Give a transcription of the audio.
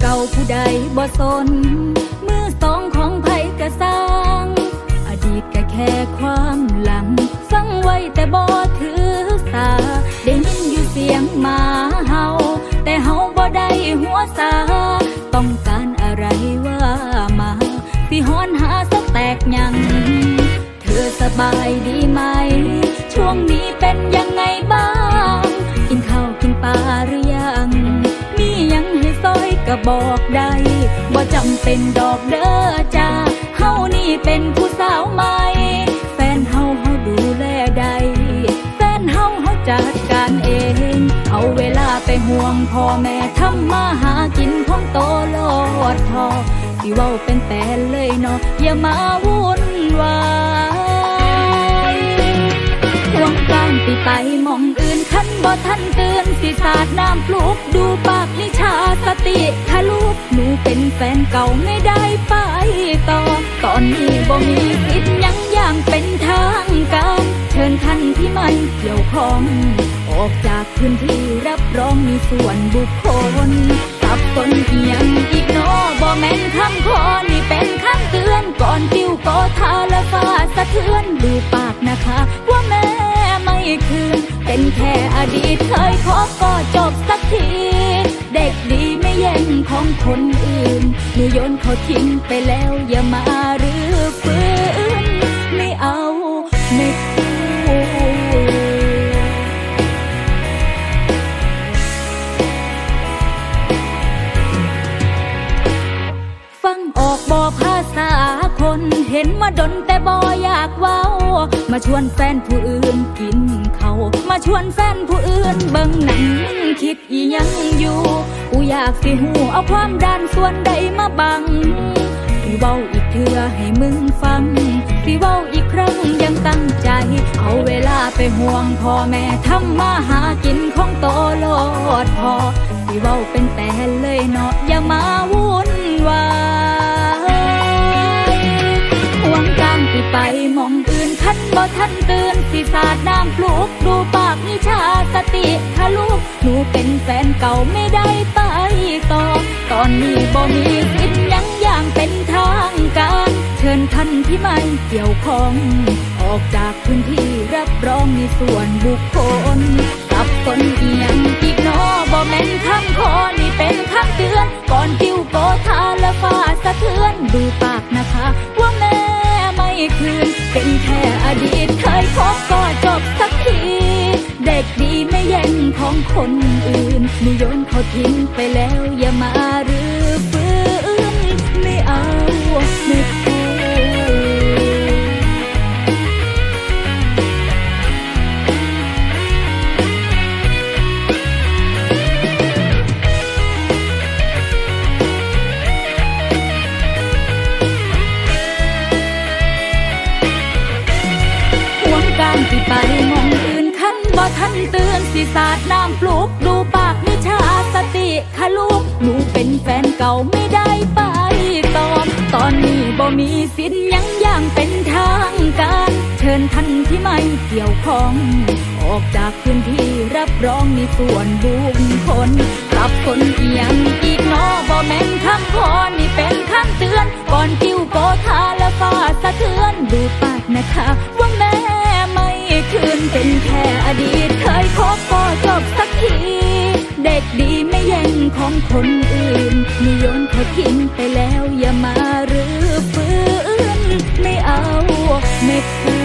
เก่าผู้ใดบ่สน มือสองของไผกระสร้าง อดีตก็แค่ความหลัง ฟังไว้แต่บ่ถือสา ได้ยินอยู่เสียงหมาเห่าแต่เฮาบ่ได้หัวสา ต้องการอะไรว่ามาสิฮ้อนหาสักแตกยัง เธอสบายดีไหม ช่วงนี้เป็นยังไงบ้าง กินข้าวกินปลาหรือ ก็บอกได้บ่จำเป็นดอกเด้อจ้าเฮานี่เป็นผู้สาวใหม่ แฟนเฮาเฮาดูแลได้แฟนเฮาเฮาจัดการเอง เอาเวลาไปห่วงพ่อแม่ทำมาหากินของโตโลดทอสิเว้าเป็นแต่เลยเนาะอย่ามาวุ่นวายหวงกลางปีไปมอง บ่ทันเตือนสิสาดน้ำปลุกดูปากนิชาสติถ้าลูกหนูเป็นแฟนเก่าไม่ได้ไปต่อ ตอนนี้บ่มีสิทธิ์หยังอย่างเป็นทางการ เชิญท่านที่ไม่เกี่ยวข้อง ออกจากพื้นที่รับรองมีส่วนบุคคลสับสนเอียงอีกนอบ่แม่นคำขอนี่เป็นคำเตือนก่อนติ้วก็ทาและฟ้าสะเทือนดูปากนะคะ ดีตเคยขอก็จบสักที เด็กดีไม่แย่งของคนอื่นหนูโยนเขาทิ้งไปแล้วอย่ามารื้อฟื้นไม่เอาไม่พูฟังออกบอภาษาคนเห็นมาดนแต่บออยากเว้า มาชวนแฟนผู้อื่นกิน มาชวนแฟนผู้อื่นเบิ่งหนังคิดอียังอยู่กูอยากสิหูเอาความดันส่วนใดมาบังสิเว้าอีกเทื่อให้มึงฟังสิเว้าอีกครั้งยังตั้งใจ เอาเวลาไปห่วงพ่อแม่ทำมาหากินของโตโลดพอสิเว้าเป็นแต่เลยเนาะอย่ามาวุ่นว บ่ทันตื่นสิสาดน้ำปลุกดูปากนิชาสติถ้าลูกหนูเป็นแฟนเก่าไม่ได้ไปต่อ ตอนนี้บ่มีสิทธิ์ยังอย่างเป็นทางการ เชิญท่านที่ไม่เกี่ยวข้อง ออกจากพื้นที่รับรองมีส่วนบุคคลสับสนเอียงอีกนอบ่แม่นคำขอนี่ เขาทิ้งไปแล้วอย่ามารื้อฟื้นไม่เอาไม่พูดห่วงการที่ไปมองอื่นคันบ่ทันเตือนสิสาดน้ำปลุกดู ค่ะลูกหนูเป็นแฟนเก่าไม่ได้ไปต่อตอนนี้บ่มีสิทธิ์ยังอย่างเป็นทางการ เชิญท่านที่ไม่เกี่ยวข้อง ออกจากพื้นที่รับรองมีส่วนบุคคลรับคนเอียงอีกนอบ่แม่นคำขอนี่เป็นคำเตือน ก่อนกิ้วโกธาและฟาสะเทือนดูปากนะคะ ว่าแม่ไม่คืนเป็นแค่อดีตเคยพบก็จบสักที เด็กดีไม่แย่งของคนอื่นนิยนเขาทิ้งไปแล้วอย่ามารื้อฟื้นไม่เอาไม่คื